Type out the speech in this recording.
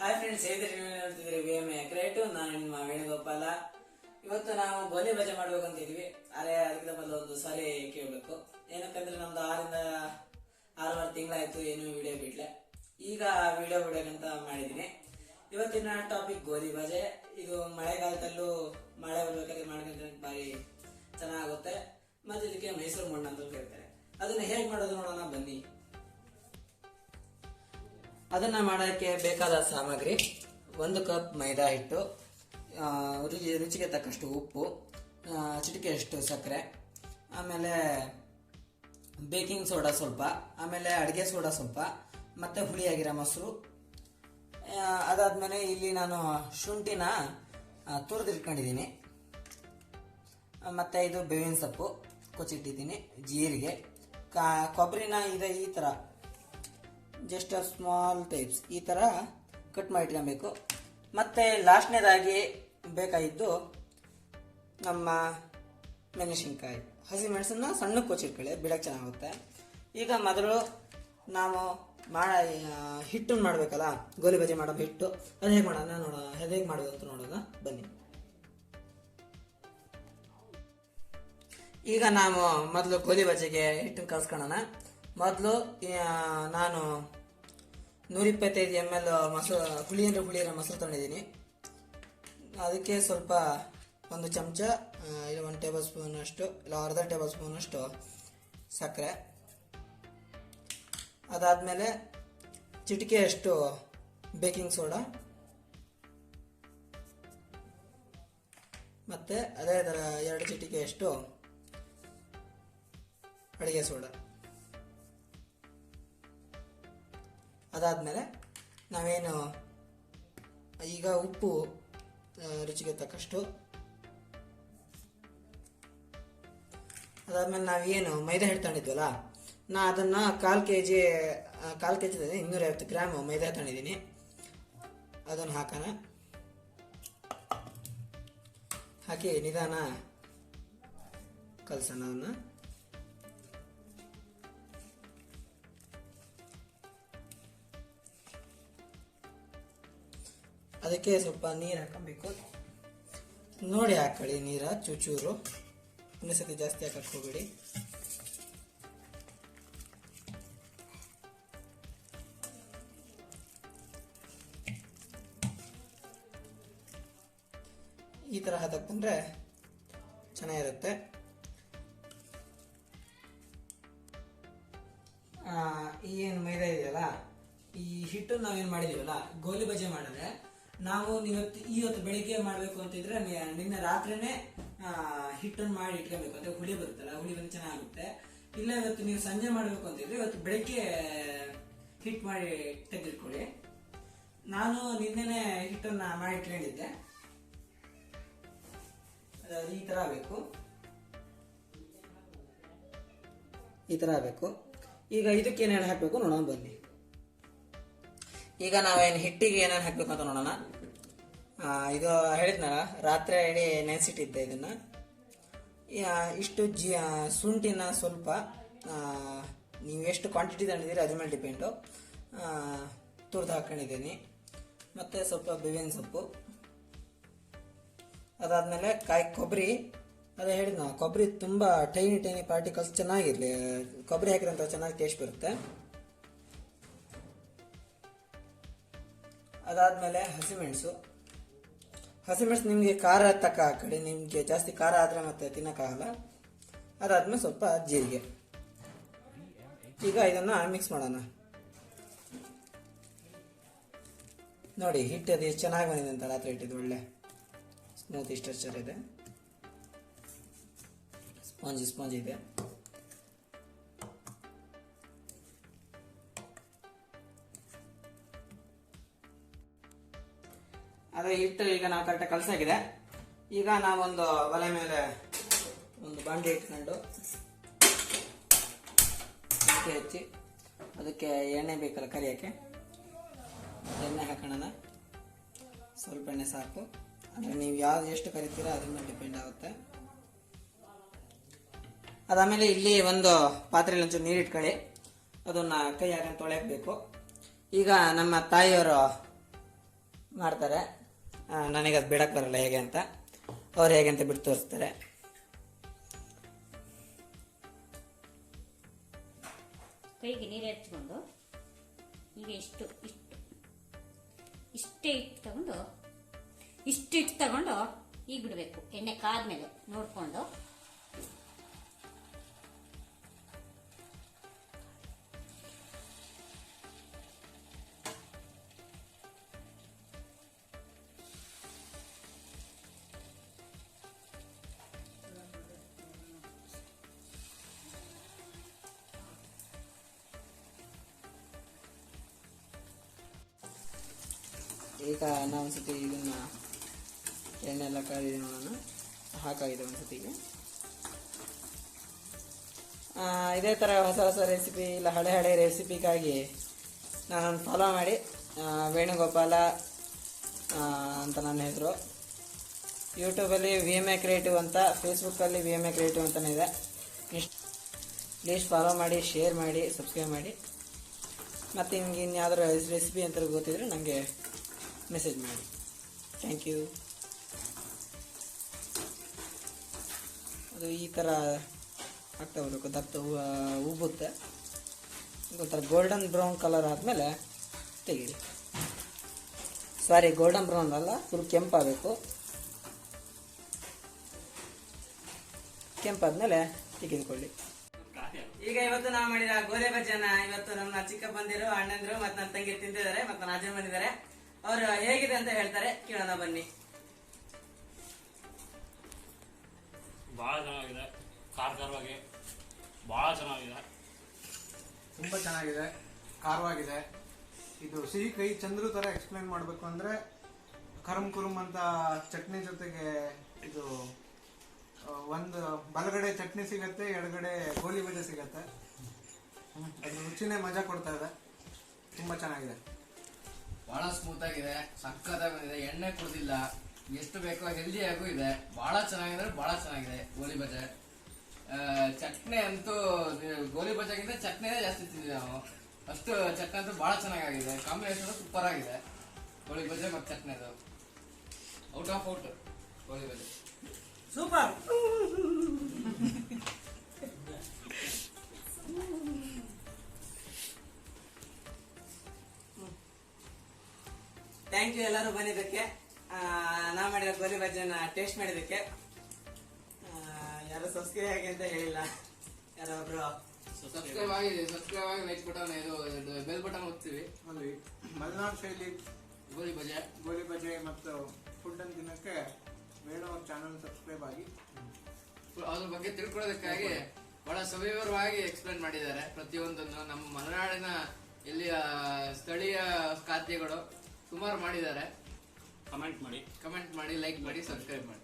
Hi friends ಹೇಗಿದ್ರೆ ನೀವು ಹೇಳ್ತಿದ್ದೀರಿ? V M crate ನಾನು ನಿಮ್ಮ ವೇಣುಗೋಪಾಲ ಇವತ್ತು ನಾವು ಗೋಲಿ ಬಜೆ ಮಾಡ್ಬೇಕು ಅಂತ ಇದ್ವಿ ಅರೆ ಅದಕ್ಕಿಂತ ಮೊದಲು ಒಂದು ಸಾರಿ ಕೇಳಬೇಕು. ಏನಕ್ಕಂದ್ರೆ ನಮ್ದು ಆರಿಂದ ಆರೂವರೆ ತಿಂಗಳಾಯ್ತು, ಏನು ವಿಡಿಯೋ ಬಿಡ್ಲೆ. ಈಗ ವಿಡಿಯೋ ಬಿಡೋಕಂತ ಮಾಡಿದ್ದೀನಿ. ಇವತ್ತಿನ ಟಾಪಿಕ್ ಗೋಲಿ ಬಜೆ ಇದು ಮಳೆಗಾಲದಲ್ಲೂ ಮಳೆ ಬರ್ಬೇಕಾದ್ರೆ ಮಾಡ್ಕೊಂಡ್ರೆ ಬಾರಿ ಚೆನ್ನಾಗುತ್ತೆ ಮತ್ತೆ ಇದಕ್ಕೆ ಮೈಸೂರು ಮಣ್ಣು ಅಂತ ಕರೀತಾರೆ. ಅದನ್ನ ಹೇಗೆ ಮಾಡೋದು ನೋಡೋಣ ಬನ್ನಿ. ಅದನ್ನ ಮಾಡೋಕ್ಕೆ ಬೇಕಾದ ಸಾಮಗ್ರಿ ಒಂದು ಕಪ್ ಮೈದಾ ಹಿಟ್ಟು ರುಚಿ, ರುಚಿಗೆ ತಕ್ಕಷ್ಟು ಉಪ್ಪು ಚಿಟಿಕೆ ಚಿಟಿಕೆಯಷ್ಟು ಸಕ್ಕರೆ, ಆಮೇಲೆ ಬೇಕಿಂಗ್ ಸೋಡಾ ಸ್ವಲ್ಪ, ಆಮೇಲೆ ಅಡುಗೆ ಸೋಡಾ ಸ್ವಲ್ಪ, ಮತ್ತೆ ಹುಳಿಯಾಗಿರೋ ಮೊಸರು. ಅದಾದ್ಮೇಲೆ ಇಲ್ಲಿ ನಾನು ಶುಂಠಿನ ತುರಿದಿಟ್ಕೊಂಡಿದ್ದೀನಿ. ಮತ್ತೆ ಇದು ಬೇವಿನ ಸೊಪ್ಪು, ಕೊಚ್ಚಿಟ್ಟಿದ್ದೀನಿ, ಜೀರಿಗೆ, ಕಾ, ಕೊಬ್ಬರಿನ ಇದೆ ಈ ಥರ ಜಸ್ಟ್ ಸ್ಮಾಲ್ ಟೈಪ್ಸ್ ಈ ಥರ ಕಟ್ ಮಾಡಿ ಇಟ್ಕೊಬೇಕು ಮತ್ತು ಲಾಸ್ಟ್ನೇದಾಗಿ ಬೇಕಾಗಿದ್ದು ನಮ್ಮ ಮೆಣಸಿನ್ಕಾಯಿ. ಹಸಿಮೆಣಸನ್ನ ಸಣ್ಣಕ್ಕೆ ಕೊಚ್ಚಿಟ್ಕೊಳ್ಳಿ ಬಿಡಕ್ಕೆ ಚೆನ್ನಾಗುತ್ತೆ. ಈಗ ಮೊದಲು ನಾವು ಮಾಡ ಹಿಟ್ಟನ್ನು ಮಾಡಬೇಕಲ್ಲ, ಗೋಲಿ ಬಜೆ ಮಾಡೋ ಹಿಟ್ಟು. ಅದು ಹೇಗೆ ಮಾಡೋಣ ನೋಡೋಣ ಹೇಗೆ ಮಾಡೋದು ಅಂತ ನೋಡೋಣ, ಬನ್ನಿ. ಈಗ ನಾವು ಮೊದಲು ಗೋಲಿ ಬಜೆಗೆ ಹಿಟ್ಟನ್ನು ಕಲ್ಸ್ಕೊಳ್ಳೋಣ ಮೊದಲು ನಾನು ನೂರಿಪ್ಪತ್ತೈದು ಎಂ ಎಲ್ ಮೊಸರು ಹುಳಿ ಅಂದರೆ ಹುಳಿ ಮೊಸರು ತೊಗೊಂಡಿದ್ದೀನಿ. ಅದಕ್ಕೆ ಸ್ವಲ್ಪ ಒಂದು ಚಮಚ ಇಲ್ಲ, ಒಂದು ಟೇಬಲ್ ಸ್ಪೂನಷ್ಟು ಇಲ್ಲ, ಅರ್ಧ ಟೇಬಲ್ ಸ್ಪೂನಷ್ಟು ಸಕ್ಕರೆ. ಅದಾದಮೇಲೆ ಚಿಟಿಕೆಯಷ್ಟು ಬೇಕಿಂಗ್ ಸೋಡಾ. ಮತ್ತು ಅದೇ ಥರ ಎರಡು ಚಿಟಿಕೆಯಷ್ಟು ಅಡುಗೆ ಸೋಡಾ. ಅದಾದಮೇಲೆ ನಾವೇನು, ಈಗ ಉಪ್ಪು ರುಚಿಗೆ ತಕ್ಕಷ್ಟು. ಅದಾದಮೇಲೆ ನಾವೇನು, ಮೈದಾ ಹಿಟ್ಟು ತಗೊಂಡಿದ್ವಲ್ಲ, ನಾ ಅದನ್ನು ಕಾಲು ಕೆ ಜಿ ಕಾಲು ಕೆ ಜಿ ಇನ್ನೂರೈವತ್ತು ಗ್ರಾಮ್ ಮೈದಾ ತಗೊಂಡಿದ್ದೀನಿ. ಅದನ್ನು ಹಾಕೋಣ. ಹಾಕಿ ನಿಧಾನ ಕಲಸೋಣ ಅದನ್ನು. ಅದಕ್ಕೆ ಸ್ವಲ್ಪ ನೀರು ಹಾಕಬೇಕು ನೋಡಿ ಹಾಕೊಳ್ಳಿ ನೀರ, ಚೂಚೂರು. ಇನ್ನೊಂದು ಸತಿ ಜಾಸ್ತಿ ಹಾಕಕ್ಕೆ ಹೋಗಬೇಡಿ. ಈ ಥರ ಹದಕ್ಕೆ ಬಂದರೆ ಚೆನ್ನಾಗಿರುತ್ತೆ. ಈ ಏನು ಮೈದಾ ಇದೆಯಲ್ಲ, ಈ ಹಿಟ್ಟು ನಾವೇನು ಮಾಡಿದೀವಲ್ಲ, ಗೋಲಿ ಬಜೆ ಮಾಡಿದ್ರೆ ನಾವು ಇವತ್ತು ಇವತ್ತು ಬೆಳಿಗ್ಗೆ ಮಾಡಬೇಕು ಅಂತಿದ್ರೆ ನಿನ್ನೆ ರಾತ್ರಿನೇ ಹಿಟ್ಟನ್ನು ಮಾಡಿ ಇಟ್ಕೊಬೇಕು. ಅಂತ ಹುಳಿ ಬರುತ್ತಲ್ಲ, ಹುಳಿ ಬಂದು ಚೆನ್ನಾಗುತ್ತೆ. ಇಲ್ಲ ಇವತ್ತು ನೀವು ಸಂಜೆ ಮಾಡಬೇಕು ಅಂತಿದ್ರೆ ಇವತ್ತು ಬೆಳಿಗ್ಗೆ ಹಿಟ್ಟು ಮಾಡಿ ತೆಗೆದಿಟ್ಕೊಳ್ಳಿ ನಾನು ನಿನ್ನೆನೆ ಹಿಟ್ಟನ್ನು ಮಾಡಿ ಇಟ್ಕೊಂಡಿದ್ದೆ ಈ ಥರ ಆಗಬೇಕು. ಈ ಥರ ಆಗಬೇಕು. ಈಗ ಇದಕ್ಕೆ ಏನೇನು ಹಾಕಬೇಕು ನೋಡೋಣ ಬನ್ನಿ. ಈಗ ನಾವೇನು ಹಿಟ್ಟಿಗೆ ಏನೇನು ಹಾಕಬೇಕು ಅಂತ ನೋಡೋಣ. ಇದು ಹೇಳಿದ್ನಲ್ಲ, ರಾತ್ರಿ ಇಡೀ ನೆನೆಸಿಟ್ಟಿದ್ದೆ ಇದನ್ನು. ಇಷ್ಟು ಜಿ ಶುಂಠಿನ ಸ್ವಲ್ಪ ನೀವು ಎಷ್ಟು ಕ್ವಾಂಟಿಟಿ ತಗೊಂಡಿದ್ದೀರಿ ಅದ್ರ ಮೇಲೆ ಡಿಪೆಂಡು ತುರ್ದು ಹಾಕ್ಕೊಂಡಿದ್ದೀನಿ ಮತ್ತು ಸ್ವಲ್ಪ ಬೇವಿನ ಸೊಪ್ಪು. ಅದಾದಮೇಲೆ ಕಾಯಿ ಕೊಬ್ಬರಿ ಅದೇ ಹೇಳಿದ್ ನಾವು ಕೊಬ್ಬರಿ ತುಂಬ ಟೈನಿ ಟೈನಿ ಪಾರ್ಟಿಕಲ್ಸ್ ಚೆನ್ನಾಗಿರಲಿ ಕೊಬ್ಬರಿ ಹಾಕಿದಂಥ ಚೆನ್ನಾಗಿ ಟೇಸ್ಟ್ ಬರುತ್ತೆ. ಅದಾದಮೇಲೆ ಹಸಿಮೆಣಸು ಹಸಿಮೆಣಸು ನಿಮಗೆ ಖಾರ ತಕ್ಕ ಕಡೆ, ನಿಮಗೆ ಜಾಸ್ತಿ ಖಾರ ಆದರೆ ಮತ್ತೆ ತಿನ್ನೋಕ್ಕಾಗಲ್ಲ ಅದಾದಮೇಲೆ ಸ್ವಲ್ಪ ಜೀರಿಗೆ. ಈಗ ಇದನ್ನು ಮಿಕ್ಸ್ ಮಾಡೋಣ. ನೋಡಿ, ಹಿಟ್ಟು ಅದು ಎಷ್ಟು ಚೆನ್ನಾಗಿ ಬಂದಿದೆ ಅಂತ ರಾತ್ರಿ ಇಟ್ಟಿದ್ದು ಒಳ್ಳೆ ಸ್ಮೂತ್ ಸ್ಟ್ರಕ್ಚರ್ ಇದೆ. ಸ್ಪಾಂಜಿ, ಸ್ಪಾಂಜ್ ಇದೆ. ಅದೇ ಹಿಟ್ಟು ಈಗ ನಾವು ಕರೆಕ್ಟಾಗಿ ಕಲಸಾಗಿದೆ ಈಗ ನಾವೊಂದು ಒಲೆ ಮೇಲೆ ಒಂದು ಬಾಂಡೆ ಇಟ್ಕೊಂಡು ಅಕ್ಕಿ ಹಚ್ಚಿ ಅದಕ್ಕೆ ಎಣ್ಣೆ ಬೇಕಲ್ಲ ಕರಿಯೋಕ್ಕೆ? ಎಣ್ಣೆ ಹಾಕೋಣ ಸ್ವಲ್ಪ ಎಣ್ಣೆ ಸಾಕು. ಅಂದರೆ ನೀವು ಯಾವ್ದು ಎಷ್ಟು ಕರಿತೀರಾ ಅದ್ರ ಮೇಲೆ ಡಿಪೆಂಡ್ ಆಗುತ್ತೆ. ಅದಾದಮೇಲೆ ಇಲ್ಲಿ ಒಂದು ಪಾತ್ರೆಯಲ್ಲಿ ಒಂಚೂರು ನೀರು ಇಟ್ಕೊಳ್ಳಿ. ಅದನ್ನು ಕೈ ಹಾಕೊಂಡು ತೊಳೆಯಬೇಕು ಈಗ ನಮ್ಮ ತಾಯಿಯವರು ಮಾಡ್ತಾರೆ. ನನಗೆ ಅದು ಬಿಡಕ್ಕೆ ಬರಲ್ಲ ಹೇಗೆ ಅಂತ. ಅವ್ರು ಹೇಗೆ ಅಂತ ಬಿಟ್ಟು ತೋರಿಸ್ತಾರೆ. ಕೈಗೆ ನೀರು ಹಚ್ಕೊಂಡು ಈಗ ಇಷ್ಟು ಇಷ್ಟು ಇಷ್ಟೇ ಇಟ್ಟು ತಗೊಂಡು, ಇಷ್ಟು ಇಟ್ಟು ತಗೊಂಡು ಈಗ ಬಿಡಬೇಕು. ಎಣ್ಣೆ ಕಾದ್ಮೇಲೆ ನೋಡಿಕೊಂಡು ಈಗ ನಾವು ಒಂದ್ಸತಿ ಇದನ್ನ ಎಣ್ಣೆ ಎಲ್ಲ ಕರಿದ ನೋಡೋಣ. ಹಾಕಾಗಿದೆ ಆ, ಇದೇ ಥರ ಹೊಸ ಹೊಸ ರೆಸಿಪಿ ಇಲ್ಲ ಹಳೆ ಹಳೆ ರೆಸಿಪಿಗಾಗಿ ನಾನು ಫಾಲೋ ಮಾಡಿ. ವೇಣುಗೋಪಾಲ ಅಂತ ನನ್ನ ಹೆಸರು. ಯೂಟ್ಯೂಬಲ್ಲಿ ವಿ ಎಂ ಎ ಕ್ರಿಯೇಟಿವ್ ಅಂತ ಫೇಸ್ಬುಕ್ಕಲ್ಲಿ ವಿ ಎಂ ಎ ಕ್ರಿಯೇಟಿವ್ ಅಂತಲೇ ಇದೆ. ಪ್ಲೀಸ್ ಫಾಲೋ ಮಾಡಿ ಶೇರ್ ಮಾಡಿ ಸಬ್ಸ್ಕ್ರೈಬ್ ಮಾಡಿ. ಮತ್ತು ನಿಮ್ಗೆ ಇನ್ಯಾವುದರ ರೆಸಿಪಿ ಅಂತ ಗೊತ್ತಿದ್ರೆ ನನಗೆ ಮೆಸೇಜ್ ಮಾಡಿ ಥ್ಯಾಂಕ್ ಯು ಅದು ಈ ಥರ ಆಗ್ತಾ ಬರಬೇಕು ಹೂ- ಉಬ್ಬುತ್ತೆ. ಒಂಥರ ಗೋಲ್ಡನ್ ಬ್ರೌನ್ ಕಲರ್ ಆದಮೇಲೆ ತೆಗೀರಿ. ಸಾರಿ ಗೋಲ್ಡನ್ ಬ್ರೌನ್ ಅಲ್ಲ ಫುಲ್ ಕೆಂಪಾಗಬೇಕು. ಕೆಂಪಾದ್ಮೇಲೆ ತೆಗೆದುಕೊಳ್ಳಿ. ಈಗ ಇವತ್ತು ನಾವು ಮಾಡಿದ ಗೋಲೆ ಬಜ್ಜನ ಇವತ್ತು ನಮ್ಮ ಚಿಕ್ಕ ಬಂದಿರು ಅಣ್ಣಂದ್ರು ಮತ್ತೆ ನನ್ನ ತಂಗಿ ತಿಂದಿದ್ದಾರೆ, ಮತ್ತೆ ನನ್ನ ಅಜ್ಜನ್ ಬಂದಿದ್ದಾರೆ. ಅವರು ಹೇಗಿದೆ ಅಂತ ಹೇಳ್ತಾರೆ. ಕೇಳೋಣ ಬನ್ನಿ. ಭಾಳ ಚೆನ್ನಾಗಿದೆ. ಖಾರ ಖಾರವಾಗಿ ಭಾಳ ಚೆನ್ನಾಗಿದೆ. ತುಂಬ ಚೆನ್ನಾಗಿದೆ. ಖಾರವಾಗಿದೆ ಇದು ಸಿಹಿ ಕೈ ಚಂದ್ರು ತರ ಎಕ್ಸ್ಪ್ಲೈನ್ ಮಾಡಬೇಕು ಅಂದ್ರೆ ಕರಂ ಕುರುಮ್ ಅಂತ ಚಟ್ನಿ ಜೊತೆಗೆ ಇದು ಒಂದು ಬಲಗಡೆ ಚಟ್ನಿ ಸಿಗತ್ತೆ ಎಡಗಡೆ ಗೋಲಿ ಬಜೆ ಸಿಗತ್ತೆ. ಅದು ರುಚಿನೇ ಮಜಾ ಕೊಡ್ತಾ ಇದೆ. ತುಂಬಾ ಚೆನ್ನಾಗಿದೆ. ಬಹಳ ಸ್ಮೂತ್ ಆಗಿದೆ ಸಕ್ಕತ್ತಾಗಿ ಬಂದಿದೆ, ಎಣ್ಣೆ ಕುಡ್ದಿಲ್ಲ, ಎಷ್ಟು ಬೇಕೋ ಹೆಲ್ದಿ ಆಗೂ ಇದೆ. ಬಹಳ ಚೆನ್ನಾಗಿದೆ ಬಹಳ ಚೆನ್ನಾಗಿದೆ ಗೋಲಿ ಬಜೆ ಚಟ್ನಿ ಅಂತೂ, ಗೋಲಿ ಬಜೆಗಿಂತ ಚಟ್ನಿನೇ ಜಾಸ್ತಿ ತಿಂದಿದೆ ನಾವು ಅಷ್ಟು ಚಟ್ನಿ ಅಂತೂ ಬಹಳ ಚೆನ್ನಾಗಿದೆ ಕಾಂಬಿನೇಷನ್ ಸೂಪರ್ ಆಗಿದೆ. ಗೋಲಿ ಬಜೆ ಮತ್ತು ಚಟ್ನಿದು. ಔಟ್ ಆಫ್ ಔಟ್ ಗೋಲಿ ಬಜೆ ಸೂಪರ್ ಥ್ಯಾಂಕ್ ಯು ಎಲ್ಲರೂ ಬಂದಿದ್ದಕ್ಕೆ. ಆ, ನಾ ಮಾಡಿದ ಗೋಲಿ ಬಜ್ಜನ ಟೇಸ್ಟ್ ಮಾಡಿದ್ದಕ್ಕೆ. ಯಾರು ಸಬ್ಸ್ಕ್ರೈಬ್ ಆಗಿ ಅಂತ ಹೇಳಿಲ್ಲ. ಯಾರೋ ಒಬ್ರು ಸಬ್ಸ್ಕ್ರೈಬ್ ಆಗಿದೆ ಸಬ್ಸ್ಕ್ರೈಬ್ ಆಗಿ ಲೈಕ್ ಬಟನ್ ಇದು ಬೆಲ್ ಬಟನ್ ಹೋಗ್ತೀವಿ ಅಲ್ಲಿ ಮಲೆನಾಡು ಶೈಲಿ ಗೋಲಿ ಬಜೆ ಗೋಲಿ ಬಜೆ ಮತ್ತು ಫುಡ್ ಅನ್ನು ತಿನ್ನಕ್ಕೆ ಬೇಡ ಅವ್ರ ಚಾನಲ್ ಸಬ್ಸ್ಕ್ರೈಬ್ ಆಗಿ ಅದ್ರ ಬಗ್ಗೆ ತಿಳ್ಕೊಳ್ಳೋದಕ್ಕಾಗಿ ಬಹಳ ಸವಿವರವಾಗಿ ಎಕ್ಸ್ಪ್ಲೇನ್ ಮಾಡಿದ್ದಾರೆ ಪ್ರತಿಯೊಂದನ್ನು. ನಮ್ಮ ಮಲೆನಾಡಿನ ಇಲ್ಲಿಯ ಸ್ಥಳೀಯ ಖಾದ್ಯಗಳು ಸುಮಾರು ಮಾಡಿದ್ದಾರೆ. ಕಮೆಂಟ್ ಮಾಡಿ. ಕಮೆಂಟ್ ಮಾಡಿ ಲೈಕ್ ಮಾಡಿ ಸಬ್ಸ್ಕ್ರೈಬ್ ಮಾಡಿ.